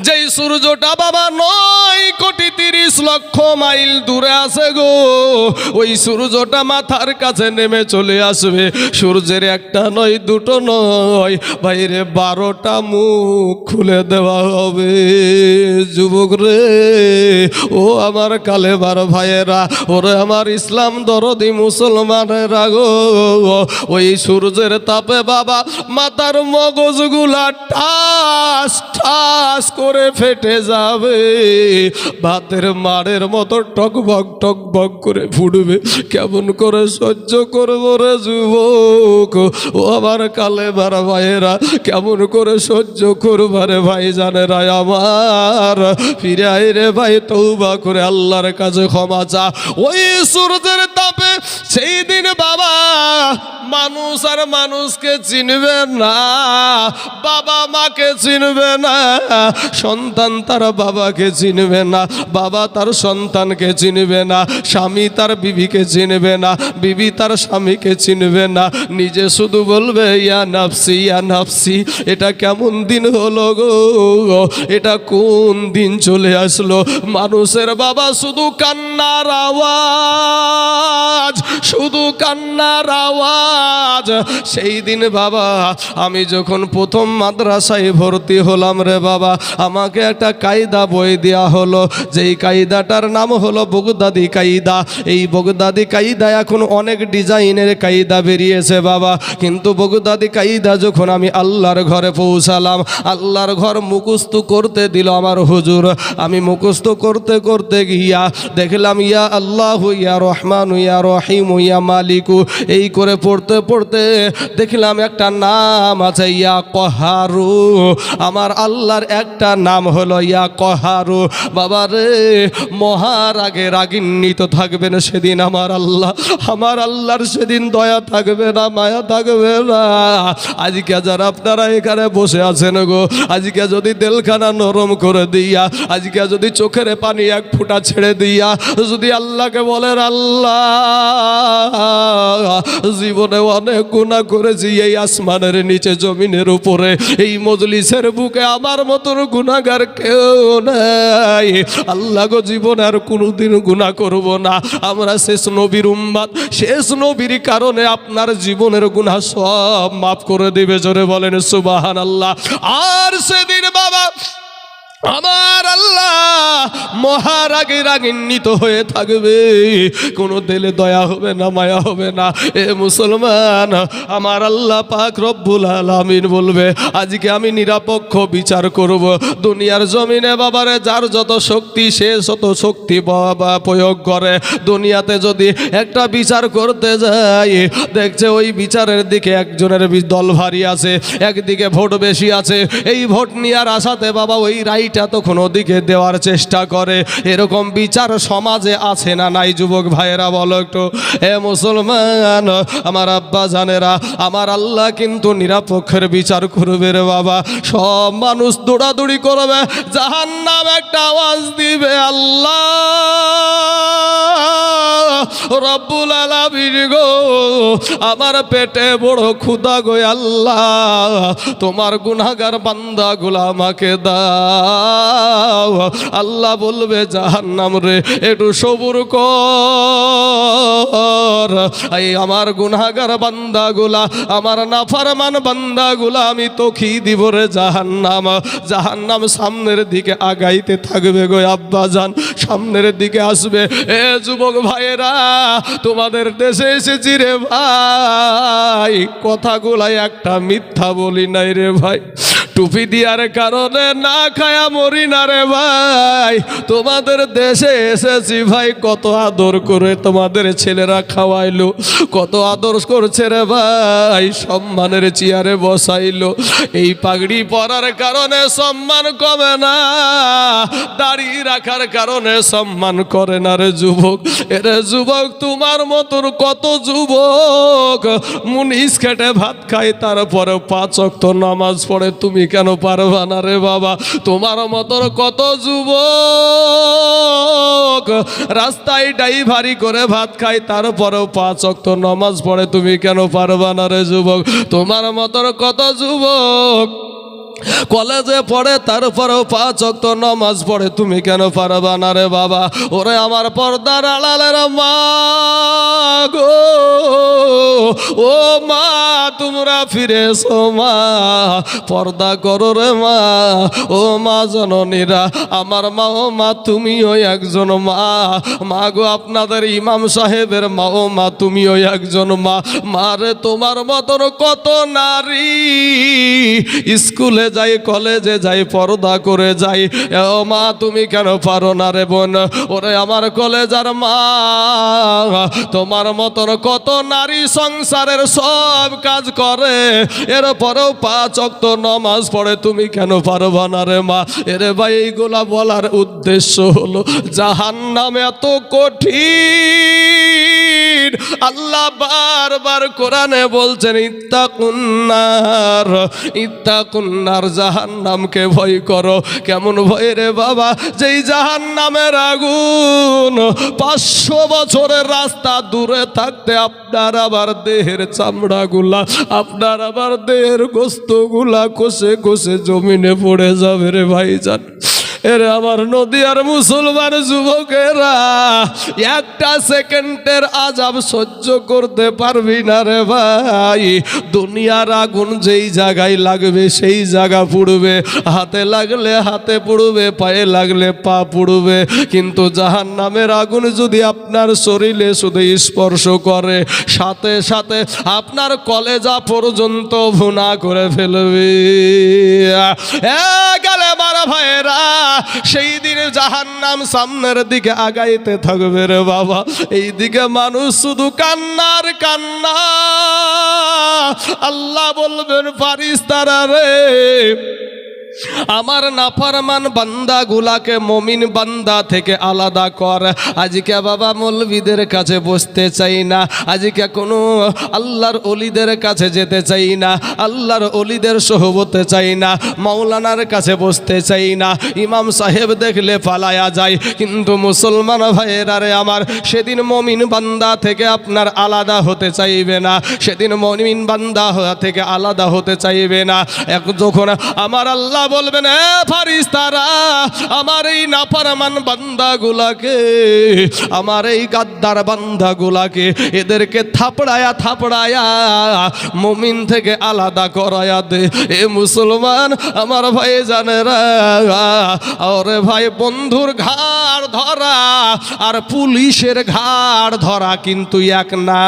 যেই সূর্যটা বাবা নয় কোটি লক্ষ মাইল দূরে আছে গো। ওই সূর্যটা মাথার কাছে নেমে চলে আসবে। সূর্যের একটা নয়, দুটো নয়। বাইরে বারোটা মুখ খুলে দেওয়া হবে। যুবক রে, ও আমার কালে বার ভাইয়েরা, ওরে আমার ইসলাম দরদি মুসলমানেরা গো। ওই সূর্যের তাপে বাবা মাথার মগজগুলা ঠাস ঠাস করে ফেটে যাবে। ভাতের মারের মতো টকবক টকবক করে ফুটবে। কেমন করে সহ্য করব রে যুবক? ও আমার কালে বার ভাইয়েরা, কেমন করে সহ্য করবারে ভাই জানে রায় আমার? ফিরে আয় রে ভাই তৌবা করে আল্লাহর কাছে ক্ষমা চা। ওই সূর্যের তাপে সেই দিন বাবা মানুষ আর মানুষকে চিনবে না, বাবা মাকে চিনবে না, সন্তান তার বাবাকে চিনবে না, বাবা তার সন্তানকে চিনবে না, স্বামী তার বিবিকে চিনবে না, বিবি তার স্বামীকে চিনবে না। নিজে শুধু বলবে, ইয়া নাফসি ইয়া নাফসি, এটা কেমন দিন হলো গো? এটা কোন দিন চলে আসলো? মানুষের বাবা শুধু কান্নার আওয়াজ, শুধু কান্নার আওয়াজ। সেই দিন বাবা, আমি যখন প্রথম মাদ্রাসায় ভর্তি হলাম রে বাবা, আমাকে একটা কায়দা বই দেওয়া হলো। যেই কায়দাটার নাম হলো বগদাদি কায়দা। এই বগদাদি কায়দা এখন অনেক ডিজাইনের কায়দা বেরিয়েছে বাবা। কিন্তু বগদাদি কায়দা যখন আমি আল্লাহর ঘরে পৌঁছালাম, আল্লাহর ঘর মুখস্থ করতে দিল আমার হুজুর। আমি মুখস্থ করতে করতে গিয়া দেখলাম, ইয়া আল্লাহ, ইয়া রহমান, ইয়া রহিম, ইয়া মালিকু। এই করে পড়তে পড়তে দেখলাম একটা নাম আছে, ইয়া কহারু। আমার আল্লাহর একটা নাম হলো, ইয়া কহারু। বাবা রে মহার আগে রাগিন্বিত থাকবেন সেদিন আমার আল্লাহ। আমার আল্লাহর সেদিন দয়া থাকবে না, মায়া থাকবে না। আজকে যারা আপনারা এখানে বসে আছেন গো, আজকে যদি তেলখানা নরম করে দিয়া, আজকে যদি চোখের পানি এক ফুটা ছেড়ে দিয়া, যদি আল্লাহকে বলেন, আল্লাহ, জীবনে অনেক গুণা করেছি এই আসমানের নিচে, জমিনের উপরে, এই মজলিসের বুকে আমার মতন গুণাগার কেউ নাই। আল্লাহ গো জীবনে আর কোনোদিন গুণা করব না। আমরা শেষ নবীর উম্মাদ। শেষ নবীর কারণে আপনার জীবনের গুণা সব মাফ করে দিবে। জোরে বলেন সুবাহান আল্লাহ আর সেদিন বাবা আমার আল্লাহ মহারাগে রাগিন্বিত হয়ে থাকবে। কোনো দিলে দয়া হবে না, মায়া হবে না। এ মুসলমান, আমার আল্লাহ পাক রব্বুল আলামিন বলবে, আজকে আমি নিরাপক্ষ বিচার করব। দুনিয়ার জমিনে বাবারে, যার যত শক্তি, সে যত শক্তি বাবা প্রয়োগ করে। দুনিয়াতে যদি একটা বিচার করতে যায় দেখছে ওই বিচারের দিকে একজনের দল ভারী আছে, একদিকে ভোট বেশি আছে। এই ভোট নেওয়ার আশাতে বাবা ওই রাইটা তখন ওদিকে দেওয়ার চেষ্টা করে। এরকম বিচার সমাজে আছে না নাই, যুবক ভাইয়েরা বলো একটু। এ মুসলমান, আমার আব্বা জানেরা, আমার আল্লাহ কিন্তু নিরাপক্ষের বিচার করবে রে বাবা। সব মানুষ দৌড়াদৌড়ি করবে জাহান নাম একটা আওয়াজ দিবে আল্লাহ। রব্বুল আলামিন গো, আমার পেটে বড় ক্ষুদা গো আল্লাহ। তোমার গুনাহগার বান্দাগুলো আমাকে আল্লাহ বলবে, জাহান্নাম রে, একটু সবুর এই আমার গুনাহগার বান্দাগুলা, আমার নাফরমান বান্দাগুলা, আমি তোখি দিব রে জাহান্নাম। জাহান্নাম সামনের দিকে আগাইতে থাকবে গো আব্বা জান সামনের দিকে আসবে। এ যুবক ভাইয়েরা, তোমাদের দেশে এসেছি রে ভাই। কথাগুলাই একটা মিথ্যা বলি নাই রে ভাই। টুপি দিয়ার কারণে না খায়া মরি না রে ভাই। তোমাদের দেশে এসেছি ভাই, কত আদর করে তোমাদের ছেলেরা খাওয়াইলো, কত আদর করছে রে ভাই, সম্মানের চেয়ারে বসাইলো। এই পাগড়ি পরার কারণে সম্মান কমে না, দাড়ি রাখার কারণে সম্মান করে না রে যুবক। এরে যুবক, তোমার মতন কত যুবক মুনিস খেটে ভাত খায়, তারপরে পাঁচ অক্ত নামাজ পড়ে, তুমি কেন পারবা না রে বাবা? তোমার মতন কত যুবক রাস্তায় ডাইভারি করে ভাত খাই তারপরেও পাঁচ অক্ত নমাজ পড়ে, তুমি কেন পারবা না রে যুবক? তোমার মতন কত যুবক কলেজে পড়ে, তারপরেও পাঁচ অক্ত নামাজ পড়ে, তুমি কেন পারবা না রে বাবা? ওরে আমার পর্দার আড়ালের মা গো। ও মা, তোমরা ফিরে মা, পর্দা করো রে মা। ও মা জননীরা, আমার মা ও মা, তুমিও একজন মা। মা গো, আপনাদের ইমাম সাহেবের মা ও মা, তুমিও একজন মা। মারে তোমার মতন কত নারী? স্কুলে যাই, কলেজে যাই, পর্দা করে যাই। ও মা, তুমি কেন পারো না রে বোন? ওরে আমার কলেজার মা, তোমার মতন কত নারী সংসারের সব কাজ করে। এরপরেও পাঁচ অক্ত নমাজ পড়ে, তুমি কেন পারবা না রে মা? এরে ভাই, এইগুলা বলার উদ্দেশ্য হলো জাহান নামে এত কঠিন। আল্লাহ বারবার কোরআনে বলছেন, ইত্তাকুন্নার ইত্তাকুন্নার জাহান নামকে ভয় করো। কেমন ভয় রে বাবা? যেই জাহান নামের আগুন পাঁচশো বছরের রাস্তা দূরে থাকতে আপনার আবার দেহের চামড়াগুলা, আপনার আবার দেহের গোস্তগুলা কষে কষে জমিনে পড়ে যাবে রে ভাইজান। এরে আমার নদী আর মুসলমান যুবকেরা, একটা সেকেন্ডের আজাব সহ্য করতে পারবি না রে ভাই। দুনিয়ার আগুন যেই জায়গায় লাগবে, সেই জায়গা পুড়বে। হাতে লাগলে হাতে পুড়বে, পায়ে লাগলে পা পুড়বে। কিন্তু জাহান নামের আগুন যদি আপনার শরীরে শুধু স্পর্শ করে, সাথে সাথে আপনার কলেজা পর্যন্ত ভুনা করে ফেলবে। গেলে মারা ভাইরা সেই দিনে জাহান নাম সামনের দিকে আগাইতে থাকবে রে বাবা। এই দিকে মানুষ শুধু কান্নার কান্না। আল্লাহ বলবেন পারিস তারা রে আমার নাফারমান বান্দা, গুলাকে মমিন বান্দা থেকে আলাদা কর। আজকে বাবা মৌলবিদের কাছে বসতে চাই না। আজকে কোনো আল্লাহর অলিদের কাছে যেতে চাই না। আল্লাহর অলিদের সহবতে চাই না। মৌলানার কাছে বসতে চাই না। ইমাম সাহেব দেখলে পালায়া যায়। কিন্তু মুসলমান ভাইয়েরা রে আমার, সেদিন মমিন বান্দা থেকে আপনার আলাদা হতে চাইবে না। সেদিন মমিন বান্দা থেকে আলাদা হতে চাইবে না। এক যখন আমার আল্লাহ বলবেন, এ ফারিস তারা আমার এই নাফারমান বান্দাগুলাকে, আমার এই গাদ্দার বান্দাগুলাকে, এদেরকে থাপড়ায়া থাপড়ায়া, মমিন থেকে আলাদা করায়া দে। এ মুসলমান, আমার ভাই জানেরা, ওরে ভাই বন্ধুর ঘাড় ধরা আর পুলিশের ঘাড় ধরা কিন্তু এক না।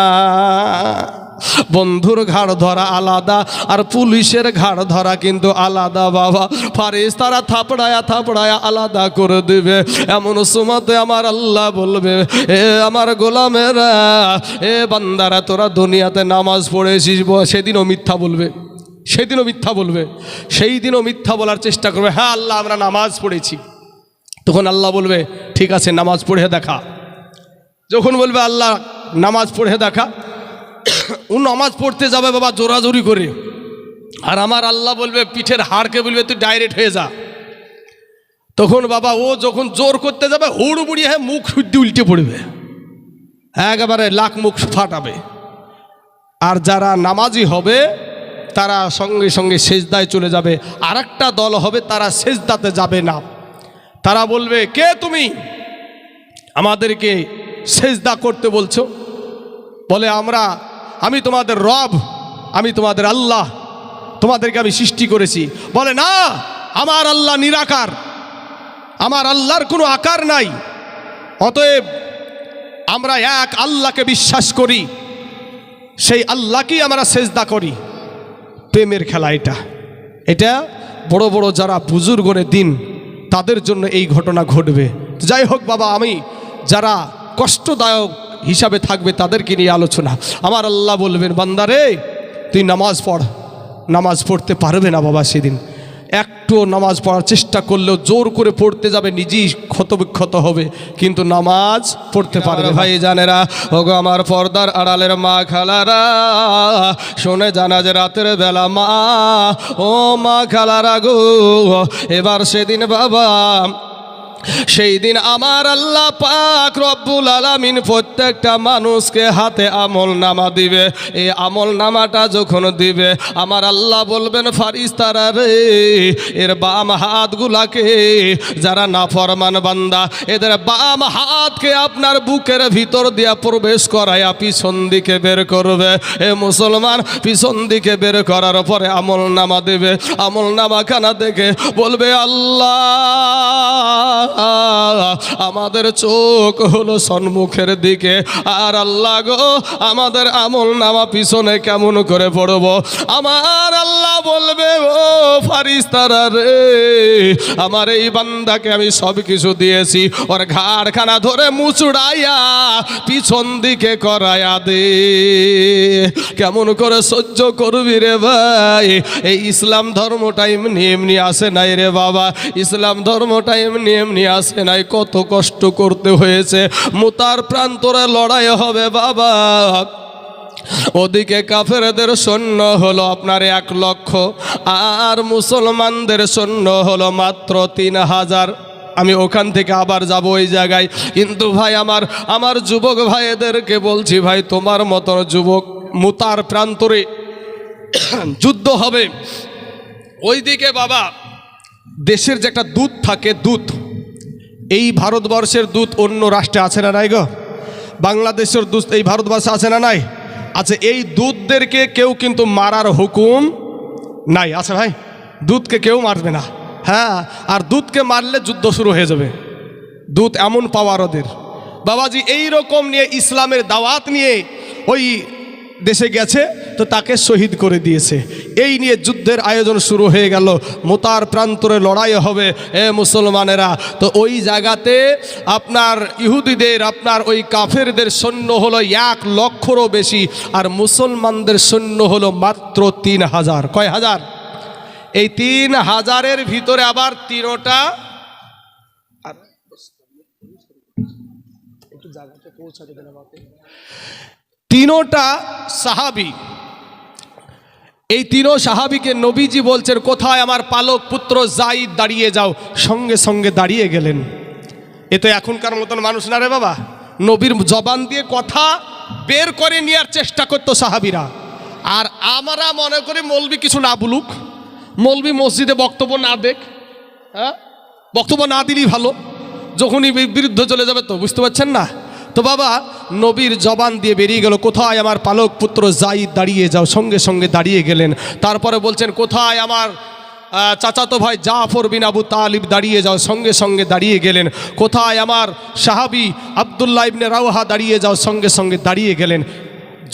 বন্ধুর ঘাড় ধরা আলাদা, আর পুলিশের ঘাড় ধরা কিন্তু আলাদা, বাবা। ফারিস তারা থাপড়ায়া থাপড়ায়া আলাদা করে দেবে। এমন সময়তে আমার আল্লাহ বলবে, এ আমার গোলামেরা, এ বান্দারা, তোরা দুনিয়াতে নামাজ পড়েছিস সেদিনও মিথ্যা বলবে। সেদিনও মিথ্যা বলবে। সেই দিনও মিথ্যা বলার চেষ্টা করবে। হ্যাঁ আল্লাহ, আমরা নামাজ পড়েছি। তখন আল্লাহ বলবে, ঠিক আছে, নামাজ পড়ে দেখা। যখন বলবে, আল্লাহ, নামাজ পড়ে দেখা। ও নামাজ পড়তে যাবে বাবা, জোরাজোরি করে। আর আমার আল্লাহ বলবে, পিঠের হাড়কে বলবে, তুই ডাইরেক্ট হয়ে যা। তখন বাবা, ও যখন জোর করতে যাবে হুড় বুড়িয়ে হ্যাঁ মুখ শুদ্ধি উল্টে পড়বে। একেবারে লাখ মুখ ফাটাবে। আর যারা নামাজি হবে, তারা সঙ্গে সঙ্গে সেজদায় চলে যাবে। আর দল হবে, তারা সেজদাতে যাবে না। তারা বলবে, কে তুমি? আমাদেরকে সেজদা করতে বলছো। বলে, আমরা আমি তোমাদের রব, আমি তোমাদের আল্লাহ, তোমাদেরকে আমি সৃষ্টি করেছি। বলে, না, আমার আল্লাহ নিরাকার। আমার আল্লাহর কোনো আকার নাই। অতএব আমরা এক আল্লাহকে বিশ্বাস করি। সেই আল্লাহকেই আমরা সেজদা করি। প্রেমের খেলা এটা। এটা বড় বড় যারা বুজুর্গরে দিন, তাদের জন্য এই ঘটনা ঘটবে। যাই হোক বাবা, আমি যারা কষ্টদায়ক হিসাবে থাকবে তাদেরকে নিয়ে আলোচনা। আমার আল্লাহ বলবেন, বান্দারে, তুই নামাজ পড়। নামাজ পড়তে পারবে না বাবা সেদিন। একটু নামাজ পড়ার চেষ্টা করলেও জোর করে পড়তে যাবে, নিজেই ক্ষতবিক্ষত হবে। কিন্তু নামাজ পড়তে পারবে ভাই জানেরা ওগো আমার পর্দার আড়ালের মা খালারা, শোনে জানা যে রাতের বেলা মা, ও মা খালারা গো, এবার সেদিন বাবা সেই দিন আমার আল্লাহ পাক রব্বুল আলামিন প্রত্যেকটা মানুষকে হাতে আমল নামা দিবে। এই আমল নামাটা যখন দিবে, আমার আল্লাহ বলবেন, ফারিস্তারা রে, এর বাম হাতগুলাকে যারা নাফরমান বান্দা, এদের বাম হাতকে আপনার বুকের ভিতর দিয়া প্রবেশ করায়া পিছন দিকে বের করবে। এ মুসলমান, পিছন দিকে বের করার পরে আমল নামা দেবে। আমল নামা খানা দেখে বলবে, আল্লাহ আমাদের চোখ হলো সন্মুখের দিকে। আর আল্লাহ গো, আমাদের আমল নামা পিছনে কেমন করে পড়ব? আমার আল্লাহ বলবে, ও ফারিস্তারা রে, আমার এই বান্দাকে আমি সব কিছু দিয়েছি। ওর ঘাড়খানা ধরে মুচুড়াইয়া পিছন দিকে করায়া দে। কেমন করে সহ্য করবি রে ভাই? এই ইসলাম ধর্মটা এমনি এমনি আসে নাই রে বাবা। ইসলাম ধর্মটা এমনি এমনি আসে নাই, কত কষ্ট করতে হয়েছে। মুতার প্রান্তরে লড়াই হবে বাবা। ওদিকে কাফেরদের সৈন্য হলো আপনার এক লক্ষ, আর মুসলমানদের সৈন্য হলো মাত্র তিন হাজার। আমি ওখান থেকে আবার যাব ওই জায়গায়। কিন্তু ভাই, আমার আমার যুবক ভাইদেরকে বলছি, ভাই, তোমার মতন যুবক মুতার প্রান্তরে যুদ্ধ হবে। ওইদিকে বাবা, দেশের যে একটা দুধ থাকে দুধ এই ভারতবর্ষের দূত অন্য রাষ্ট্রে আছে না নাই গো? বাংলাদেশের দূত এই ভারতবর্ষে আছে না নাই? আচ্ছা এই দূতদেরকে কেউ কিন্তু মারার হুকুম নাই। আছে ভাই দুধকে কেউ মারবে না। হ্যাঁ আর দুধকে মারলে যুদ্ধ শুরু হয়ে যাবে। দুধ এমন পাওয়ার ওদের। বাবাজি এই রকম নিয়ে ইসলামের দাওয়াত নিয়ে ওই দেশে গেছে, তো তাকে শহীদ করে দিয়েছে। এই নিয়ে যুদ্ধের আয়োজন শুরু হয়ে গেল। মোতার প্রান্তরে লড়াই হবে, এ মুসলমানেরা। তো ওই জায়গাতে আপনার ইহুদিদের, আপনার ওই কাফেরদের সৈন্য হলো এক লক্ষরও বেশি, আর মুসলমানদের সৈন্য হলো মাত্র তিন হাজার। কয় হাজার? এই তিন হাজারের ভিতরে আবার তিনোটা তিনোটা সাহাবি। এই তিনো সাহাবিকে নবীজি বলছেন, কোথায় আমার পালক পুত্র জাইদ দাঁড়িয়ে যাও, সঙ্গে সঙ্গে দাঁড়িয়ে গেলেন। এ তো এখনকার মতন মানুষ না রে বাবা। নবীর জবান দিয়ে কথা বের করে নেওয়ার চেষ্টা করতো সাহাবিরা। আর আমরা মনে করি মৌলবি কিছু না বলুক, মলবি মসজিদে বক্তব্য না দেখ হ্যাঁ? বক্তব্য না দিলেই ভালো, যখনই বিরুদ্ধে চলে যাবে তো, বুঝতে পারছেন না? তো বাবা, নবীর জবান দিয়ে বেরিয়ে গেল, কোথায় আমার পালক পুত্র জাইদ দাঁড়িয়ে যাও, সঙ্গে সঙ্গে দাঁড়িয়ে গেলেন। তারপরে বলছেন, কোথায় আমার চাচাতো ভাই জাফর বিন আবু তালিব দাঁড়িয়ে যাও, সঙ্গে সঙ্গে দাঁড়িয়ে গেলেন। কোথায় আমার সাহাবি আবদুল্লাহ ইবনে রাওহা দাঁড়িয়ে যাও, সঙ্গে সঙ্গে দাঁড়িয়ে গেলেন।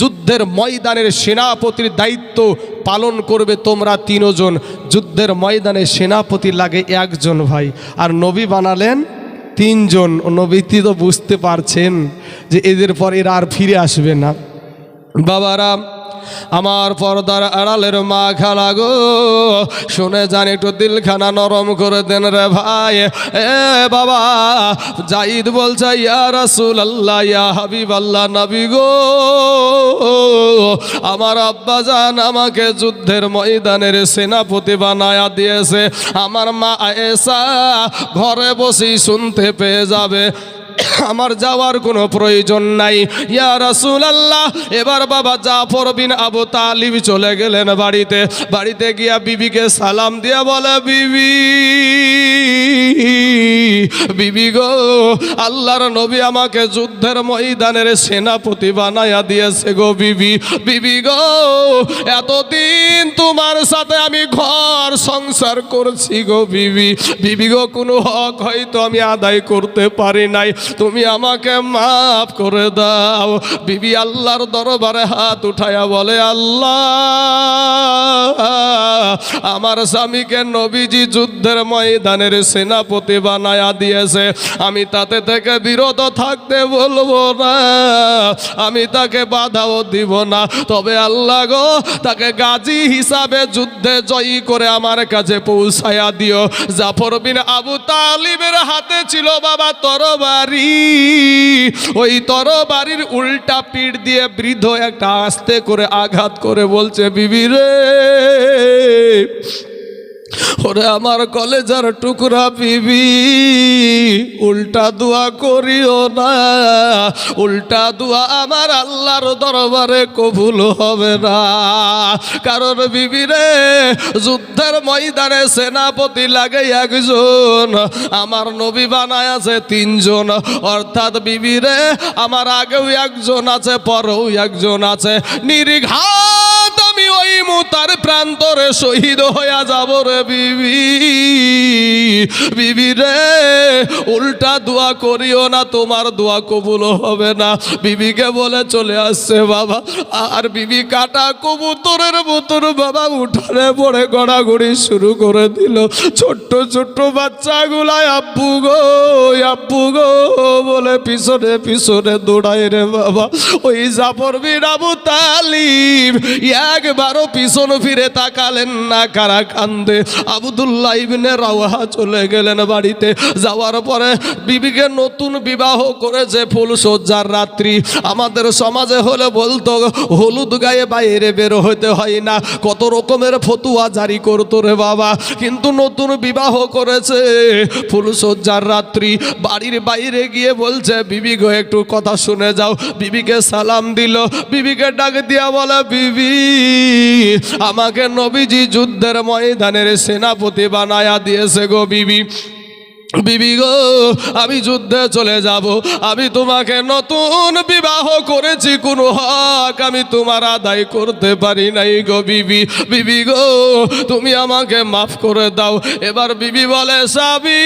যুদ্ধের ময়দানের সেনাপতির দায়িত্ব পালন করবে তোমরা তিনজন। যুদ্ধের ময়দানে সেনাপতি লাগে একজন ভাই। আর নবী বানালেন তিনজন অন্য ব্যক্তি তো বুঝতে পারছেন যে এদের পর এরা আর ফিরে আসবে না। বাবারা আমার পর্দার আড়ালের মা খালা গো। শুনে যান একটু দিলখানা নরম করে দেন রে ভাই। এ বাবা, জাইদ বলছে, ইয়া রাসুল আল্লাহ ইয়া হাবিব আল্লাহ নবী গো। আমার আব্বা জান আমাকে যুদ্ধের ময়দানের সেনাপতি বানায়া দিয়েছে। আমার মা এসা ঘরে বসেই শুনতে পেয়ে যাবে। আমার যাওয়ার কোনো প্রয়োজন নাই। ইয়া রাসূল আল্লাহ এবার বাবা জাফর বিন আবু তালিব চলে গেলেন বাড়িতে। বাড়িতে গিয়া বিবিকে সালাম দিয়া বলে, বিবি বিবি গো, আল্লাহর নবী আমাকে যুদ্ধের ময়দানের সেনাপতি বানায়া দিয়েছে গো বিবি। বিবি গো, এতদিন তোমার সাথে আমি ঘর সংসার করছি গো বিবি। বিবি গো, কোনো হক হয়তো আমি আদায় করতে পারি নাই। তুমি আমাকে মাফ করে দাও। বিবি আল্লাহর দরবারে হাত উঠায়া বলে, আল্লাহ, আমার স্বামীকে নবীজি যুদ্ধের ময়দানের সেনাপতি বানায়া দিয়েছে। আমি তাতে থেকে বিরত থাকতে বলব না। আমি তাকে বাধাও দিব না। তবে আল্লাহ গো, তাকে গাজী হিসাবে যুদ্ধে জয়ী করে আমার কাছে পৌঁছায়া দিও। জাফর বিন আবু তালিবের হাতে ছিল বাবা তরবারি। ওই তরবারির উল্টা পিঠ দিয়ে বৃদ্ধ একটা আস্তে করে আঘাত করে বলছে বিবি রে ওরে আমার কলেজার টুকরা বিবি, উল্টা দোয়া করিও না। উল্টা দোয়া আমার আল্লাহর দরবারে কবুল হবে না। কারণ বিবি রে, যুদ্ধের ময়দানে সেনাপতি লাগে একজন। আমার নবী বানায় আছে তিনজন। অর্থাৎ বিবি রে, আমার আগেও একজন আছে, পরেও একজন আছে। ওই মুতার প্রান্তরে শহীদ হইয়া যাব রে বিবি। বিবি রে, উল্টা দোয়া করিও না, তোমার দোয়া কবুল হবে না। বিবিকে বলে চলে আসছে বাবা। আর বিবি কাটা কবুতরের মতন বাবা উঠানে পড়ে গড়াগড়ি শুরু করে দিল। ছোট্ট ছোট্ট বাচ্চাগুলাই, আব্বু গো আব্বু গো, বলে পিছনে পিছনে দৌড়ায় রে বাবা। ওই জাফর বিন আবু তালিব, একবারও পিছন ফিরে তাকালেন না, কারা কান্দে। আবদুল্লাহ ইবনে রাওয়াহা চলে গেলেন বাড়িতে। যাওয়ার পরে বিবিকে নতুন বিবাহ করেছে ফুল সজ্জার রাত্রি। আমাদের সমাজে হলে বলতো, হলুদ গায়ে বাইরে বের হতে হয় না। কত রকমের ফতুয়া জারি করতো রে বাবা। কিন্তু নতুন বিবাহ করেছে ফুল সজ্জার রাত্রি। বাড়ির বাইরে গিয়ে বলছে, বিবি গো, একটু কথা শুনে যাও। বিবিকে সালাম দিল। বিবিকে ডাক দিয়া বলে, বিবি আমাকে নবীজি যুদ্ধের ময়দানের সেনাপতি বানায়া দিয়েছে গো বিবি। বিবি গো, আমি যুদ্ধে চলে যাব। আমি তোমাকে নতুন বিবাহ করেছি, কোনো হক আমি তোমার আদায় করতে পারি নাই গো বিবি। বিবি গো, তুমি আমাকে মাফ করে দাও। এবার বিবি বলে, সাবি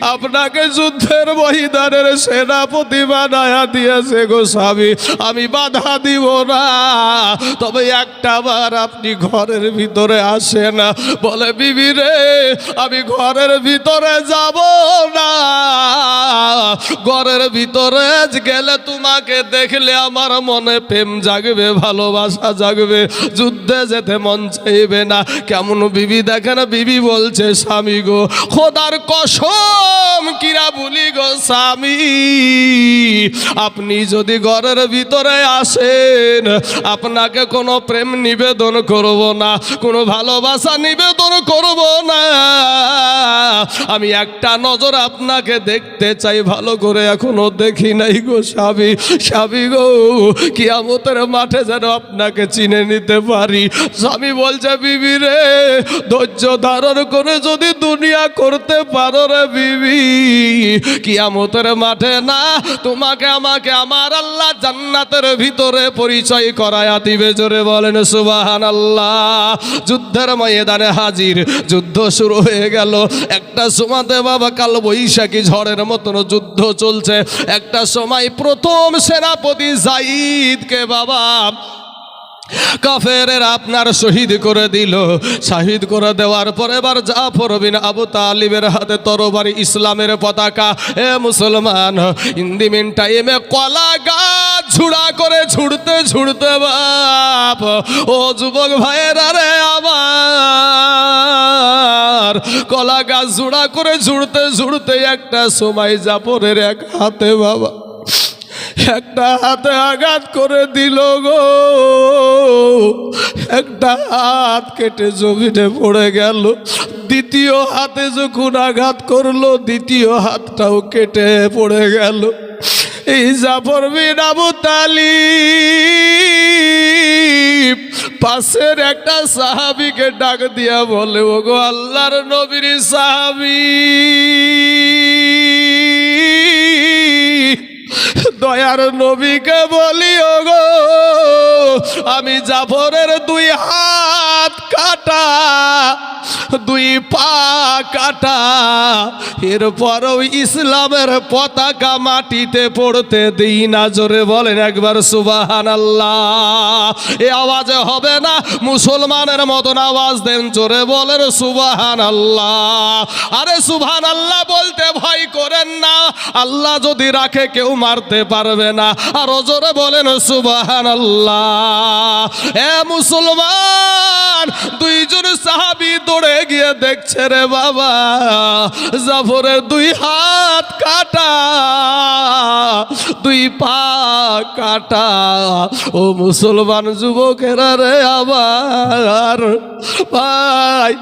আপনাকে যুদ্ধের মহিদানের সেনাপতি বানায়া দিয়েছে গো স্বামী। আমি বাধা দিব না। তবে একটা বার আপনি ঘরের ভিতরে আসেন। বলে, বিবি রে, আমি ঘরের ভিতরে যাব না। ঘরের ভিতরে গেলে তোমাকে দেখলে আমার মনে প্রেম জাগবে, ভালোবাসা জাগবে। যুদ্ধে যেতে মন চাইবে না। কেমন বিবি দেখে না বিবি বলছে, স্বামী গো, খোদার কসম কিরা বলি গো স্বামী? আপনি যদি ঘরের ভিতরে আসেন, আপনাকে কোনো প্রেম নিবেদন করব না, কোনো ভালোবাসা নিবেদন করব না। আমি একটা নজর আপনাকে দেখতে চাই, ভালো করে এখনও দেখি নাই গো স্বামী। স্বামী গো, কিয়ামতের মাঠে যেন আপনাকে চিনে নিতে পারি। স্বামী বলছে, বিবি রে, ধৈর্য ধারণ করে যদি দুনিয়া করতে পারো রে বিবি, কিয়ামতের মাঠে না, তোমাকে আমাকে আমার আল্লাহ জান্নাতের ভিতরে পরিচয় করায়া দিবে। জোরে বলেন সুবাহান আল্লাহ যুদ্ধের ময়দানে হাজির, যুদ্ধ শুরু হয়ে গেল। একটা সময়তে বাবা, কাল বৈশাখী ঝড়ের মতন যুদ্ধ চলছে। একটা সময় প্রথম সেনাপতি জাইদকে বাবা কাফের আপনার শহীদ করে দিল। শহীদ করে দেওয়ার পর এবার জাফর বিন আবু তালিবের হাতে তরবারি ইসলামের পতাকা। এ মুসলমান ইন্দি মিন টাইমে কলা গাছ ঝুড়া করে ঝুড়তে ঝুড়তে বাপ, ও যুবক ভাইয়েরা রে আমার, কলা গাছ ঝুড়া করে ঝুড়তে ঝুড়তে একটা সময় জাফরের এক হাতে বাবা, একটা হাতে আঘাত করে দিল গো, একটা হাত কেটে জমিনে পড়ে গেল, দ্বিতীয় হাতে যখন আঘাত করল, দ্বিতীয় হাতটাও কেটে পড়ে গেল। জাফর বিন আবু তালিব পাশের একটা সাহাবিকে ডাক দিয়া বলে ও গো আল্লাহর নবীর সাহাবি দয়ার নবীকে বলি গো আমি জাফরের দুই হাত কাটা, দুই পা কাটা। এরপরও ইসলামের পতাকা মাটিতে পড়তে দিই না। জোরে বলেন একবার সুবাহান আল্লাহ এ আওয়াজে হবে না, মুসলমানের মতন আওয়াজ দেন, জোরে বলেন সুবাহান আল্লাহ আরে সুবহান আল্লাহ বলতে ভয় করেন না। আল্লাহ যদি রাখে, কেউ মারতে পারবে না। আর জোরে বলেন সুবাহান আল্লাহ এ মুসলমান, দুইজন সাহাবি দৌড়ে গিয়ে দেখছে রে বাবা, জাফরের দুই হাত কাটা, দুই পা কাটা। ও মুসলমান যুবকেরা রে আবার ভাই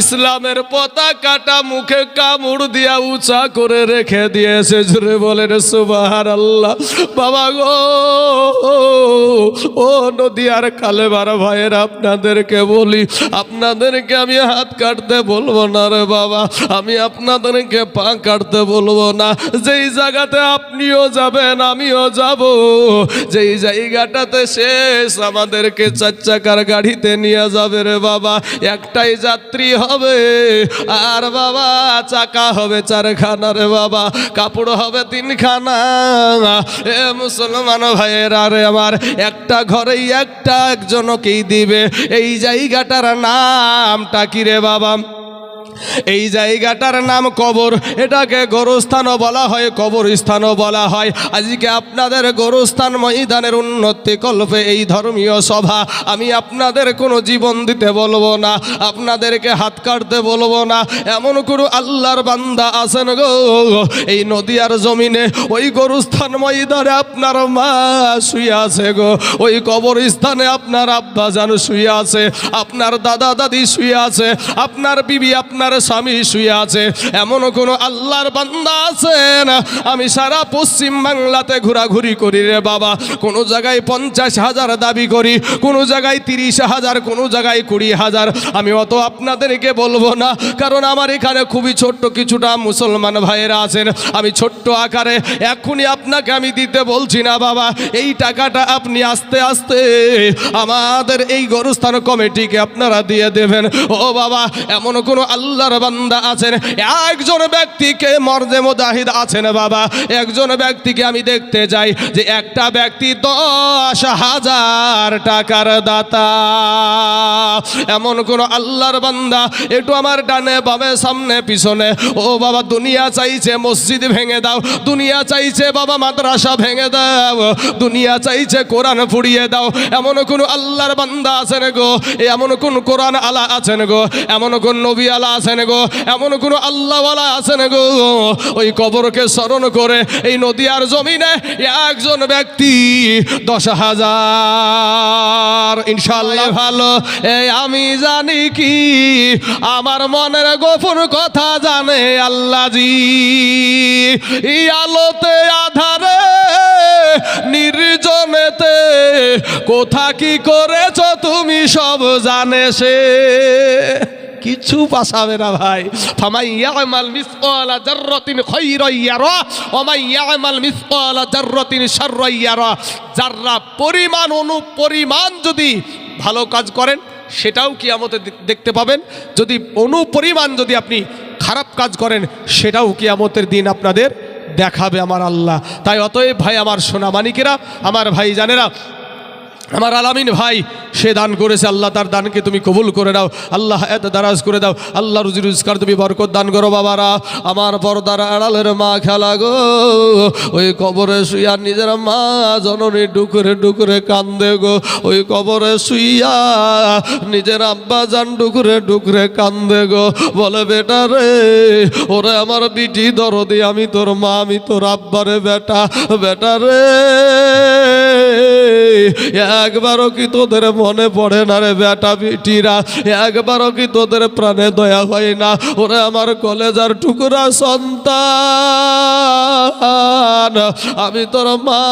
ইসলামের পতাকাটা মুখে কামড় দিয়া উঁচা করে রেখে দিয়েছে। জুড়ে বলেন সুবাহার আল্লাহ বাবা গো, ও নদীয়ার কালেবার ভাইয়ের, আপনাদেরকে বলি, আপনাদেরকে আমি হাত কাটতে বলব না রে বাবা। আমি আপনাদেরকে পা কাটতে বলব না। যেই জায়গাতে আপনিও যাবেন, আমিও যাব। যেই জায়গাটাতে শেষ আমাদেরকে চার চাকার গাড়িতে নিয়ে যাবে রে বাবা। একটাই যাত্রী হবে। আর বাবা, চাকা হবে চারখানা রে বাবা, কাপড় হবে তিনখানা। এ মুসলমান ভাইয়ের আরে আমার, একটা ঘরেই একটা একজনকেই দিবে। এই জায়গাটার নামটা কি বাবা? এই জায়গাটার নাম কবর, এটাকে গরুস্থানও বলা হয়, কবরস্থানও বলা হয়। আজকে আপনাদের গরুস্থান ময়দানের উন্নতি কল্পে এই ধর্মীয় সভা, আমি আপনাদের কোনো জীবন দিতে বলব না, আপনাদেরকে হাত কাটতে বলব না, এমন কোনো আল্লাহর বান্দা আছেন গো। এই নদীয়ার জমিনে ওই গরুস্থান ময়দানে আপনার মা শুয়ে আছে গো, ওই কবরস্থানে আপনার আব্বা যেন শুয়ে আছে, আপনার দাদা দাদি শুয়ে আছে, আপনার বিবি আপনার স্বামী শুয়ে আছে এমন কোনো আল্লাহর বান্দা আছেন আমি সারা পশ্চিম বাংলাতে ঘোরাঘুরি করি রে বাবা। কোনো জায়গায় পঞ্চাশ হাজার দাবি করি, কোনো জায়গায় তিরিশ হাজার, কোনো জায়গায় কুড়ি হাজার। আমি অত আপনাদেরকে বলব না, কারণ আমার এখানে খুবই ছোট্ট কিছুটা মুসলমান ভাইয়েরা আছেন। আমি ছোট্ট আকারে এখনই আপনাকে আমি দিতে বলছি না বাবা। এই টাকাটা আপনি আস্তে আস্তে আমাদের এই গরুস্থান কমিটিকে আপনারা দিয়ে দেবেন। ও বাবা এমন কোনো আল্লাহর বান্দা আছেন। একজন ব্যক্তিকে মর্দে মোদাহিদ আছেন বাবা। একজন ব্যক্তিকে আমি দেখতে যাই যে একটা ব্যক্তি দশ হাজার টাকার দাতা। এমন কোন আল্লাহর বান্দা একটু আমার ডানে বামে সামনে পিছনে। ও বাবা, দুনিয়া চাইছে মসজিদ ভেঙে দাও, দুনিয়া চাইছে বাবা মাদ্রাসা ভেঙে দাও, দুনিয়া চাইছে কোরআন ফুড়িয়ে দাও। এমন কোন আল্লাহর বান্দা আছেন গো, এমন কোন কোরআন আলা আছেন গো, এমন কোন নবী আলা আছেন গো? এমন কোন আল্লাহওয়ালা আছেন গো? ওই কবরকে স্মরণ করে এই নদীয়ার জমিনে একজন ব্যক্তি দশ হাজার। ইনশাল্লাহ ভালো। এই আমি জানি কি? আমার মনের গোপন কথা জানে আল্লাহ জি এই আলোতে, আধারে, নির্জনেতে কোথা কি করেছ তুমি সব জানে সে। কিছু পাসাবে না ভাই। ফামাই ইয়ামাল মিসকালা জাররাতিন খায়রান ইয়ারা ওয়া মান ইয়ামাল মিসকালা জাররাতিন শাররান ইয়ারা। যাররা পরিমাণ অনুপরিমাণ যদি ভালো কাজ করেন, সেটাও কি দেখ- দেখতে পাবেন। যদি অনুপরিমাণ যদি আপনি খারাপ কাজ করেন, সেটাও কিয়ামতের দিন আপনাদের দেখাবে আমার আল্লাহ। তাই অতএব ভাই, আমার সোনামানিকেরা, আমার ভাই জানেরা আমার আলামিন ভাই, সে দান করেছে, আল্লাহ তার দানকে তুমি কবুল করে দাও আল্লাহ এত দারাজ করে দাও। আল্লাহ রুজি রুজকার তুমি বরকত দান করো বাবারা। আমার পর্দার আড়ালের মা খেলা গো। ওই কবরে শুইয়া নিজের মা জননী ডুকুরে ডুকুরে কান্দে গো। ওই কবরে শুইয়া নিজের আব্বা যান ডুকুরে ডুকুরে কান্দে গো। বলে, বেটা রে, ওরে আমার বিটি দরদি, আমি তোর মা, আমি তোর আব্বারে, বেটা বেটা রে। একবারও কি তোদের মনে পড়ে না রে বেটা বিটিরা? একবারও কি তোদের প্রাণে দয়া হয় না? ওরে আমার কলেজার টুকরা সন্তান, আমি তোর মা,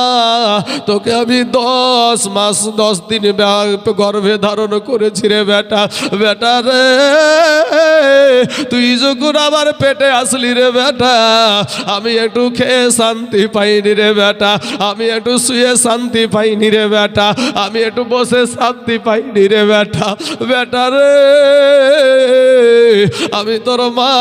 তোকে আমি দশ মাস, দশ দিন গর্ভে ধারণ করেছি রে বেটা। বেটা রে, তুই যখন আমার পেটে আসলি রে বেটা, আমি একটু খেয়ে শান্তি পাইনি রে বেটা, আমি একটু শুয়ে শান্তি পাইনি রে বেটা। আমি একটু বসে শান্তি পাইনি রে বেটা বেটা রে। আমি তোর মা,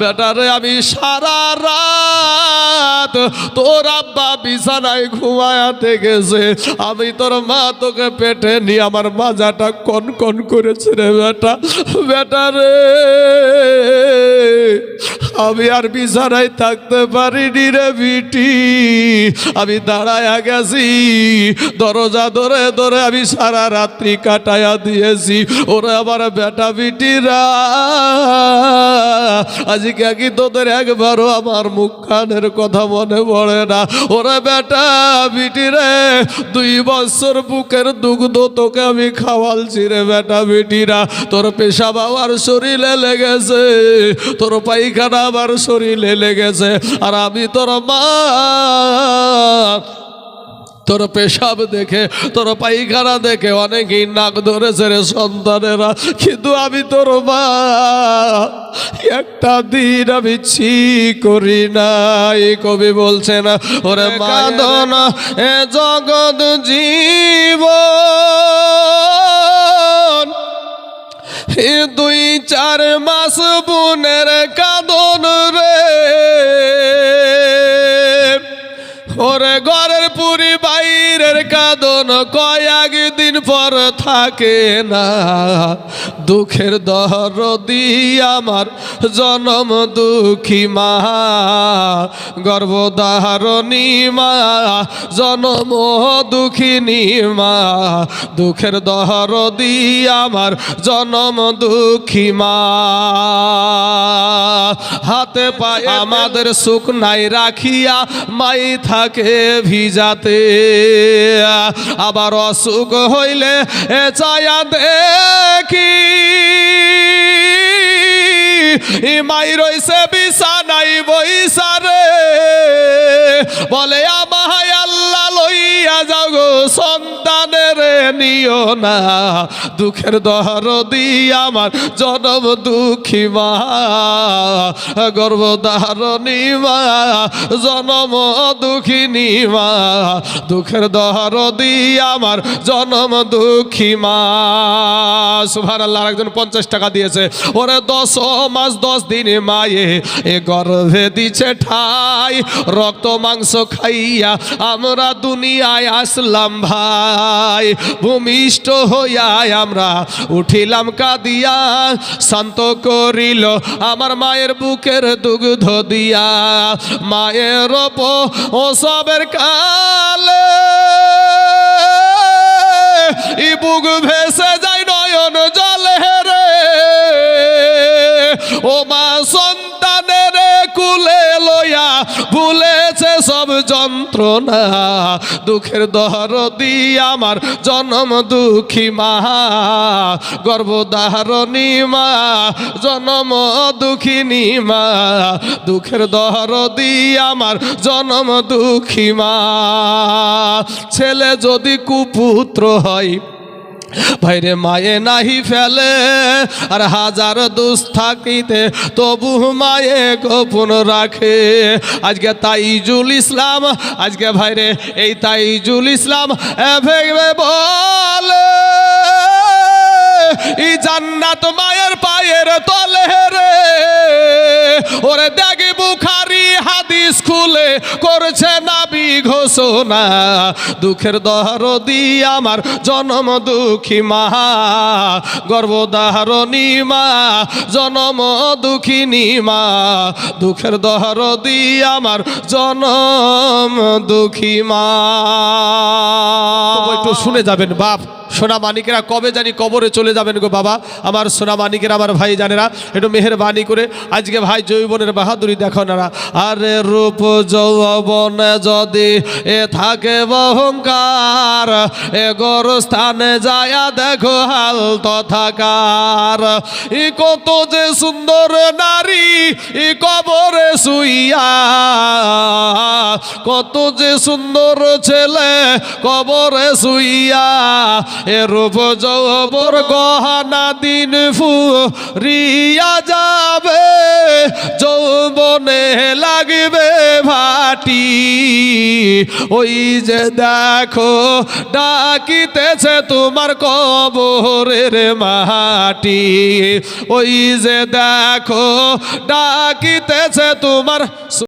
বেটা রে, আমি সারা রাত তোর আব্বা বিছানায় ঘুমায়াতে গেছে আমি তোর মা তোকে পেটে নিয়ে আমার মাজাটা কন কন করেছে রে বেটা বেটা রে। আমি আর বিছানায় থাকতে পারিনি রে বিটি। আমি দাঁড়ায়া গেছি, দরজা ধরে ধরে আমি সারা রাত্রি কাটায়া দিয়েছি। ওরা আমার বেটা বিটিরা, আজকে কি তোদের একবারও আমার মুখ কানের কথা মনে পড়ে না? ওরা বেটা বিটিরে, দুই বছর বুকের দুগ্ধ তোকে আমি খাওয়ালছি রে বেটা বিটিরা। তোর পেশাব আমার শরীরে লেগেছে, তোর পায়খানা আমার শরীরে লেগেছে, আর আমি তোর মা তোর পেশাব দেখে তোর পায়খানা দেখে অনেকেই নাক ধরেছে রে সন্তানেরা। কিন্তু আমি তোর মা একটা দিন আমি ছি করি না এই কবি বলছে না ওরে কাঁদন এ জগৎ জীবন। এ দুই চার মাস বোনের কাঁদন রে। ওরে ঘরের পুরি বাইরের কাঁদন কয়েক দিন পর থাকে না। দুঃখের দরদি আমার জনম দুঃখী মা। গর্ভধারণী মা, জনম দুঃখিনী মা। দুঃখের দরদি আমার জনম দুঃখী মা। হাতে পায়ে আমাদের সুখ নাই রাখিয়া মাই থাকে ভিজাতে। আবার অসুখ হইলে এ চায়া দেখি। ই মাই রইছে বিছানাই বইসারে বলে, আমায় আল্লাহ লইয়া যাও গো সন্তানের নিও না। দুঃখের দহরদি আমার জনম দুঃখী মা। গর্ভধারণী মা, জনম দুঃখিনী মা। দুঃখের দহরদি আমার জনম দুঃখী মা। সুভার আল্লাহ একজন পঞ্চাশ টাকা দিয়েছে। ওরে দশ মাস দশ দিনে মায়ে এ গর্ভে দিছে ঠাই, রক্ত, মাংস খাইয়া আমরা দুনিয়ায় আসলাম ভাই। ভূমিষ্ঠ হইয়া আমরা উঠিলাম কাদিয়া, শান্ত করিল আমার মায়ের বুকের দুগ্ধ দিয়া। মায়ের ওপ ও সবের কালে ই বুক ভেসে যায় নয়ন জলে রে ও মা সন্তানের কুলে লইয়া ভুলেছে সব যন্ত্রণা। দুঃখের দহরদি আমার জনম দুঃখী মা, গর্ভধারণী মা, জনম দুঃখিনী মা। দুঃখের দহরদি আমার জনম দুঃখী মা। ছেলে যদি কুপুত্র হয় ভাইরে মায়ে নাহি ফেলে, আর হাজার দুষ থাকিতে তবু মায়ে গোপন রাখে। আজকে তাইজুল ইসলাম, আজকে ভাইরে এই তাইজুল ইসলাম বলে এই জান্নাত মায়ের পায়ের তলে রে, ওরে দেখি বুখারি খুলে করছে নাবি ঘোষণা। দুঃখের দহরদি আমার জনম দুঃখী মা। গর্ভধারণী মা, জনম দুঃখিনী মা। দুঃখের দহরদি আমার জনম দুঃখী মা। একটু শুনে যাবেন, বাপ। সোনা মানিকেরা কবে জানি কবরে চলে যাবেন গো বাবা? আমার সোনা মানিকেরা আমার ভাই জানেরা, একটু মেহরবানি করে আজকে ভাই জৈবনের বাহাদুরি দেখো না আরে রূপ যৌবন যদি এ থাকে অহংকার, এ গর স্থানে যায়া দেখো হাল তথাকার। ই কত যে সুন্দর নারী, ই কবরে শুইয়া, কত যে সুন্দর ছেলে কবরে শুইয়া এ রূপ যৌবর গহনা দিন ফুরিয়া যাবে, যৌবনে লাগবে ভাটি। ওই যে দেখো, ডাকিতেছে তোমার কবরের মাটি। ওই যে দেখো, ডাকিতেছে তোমার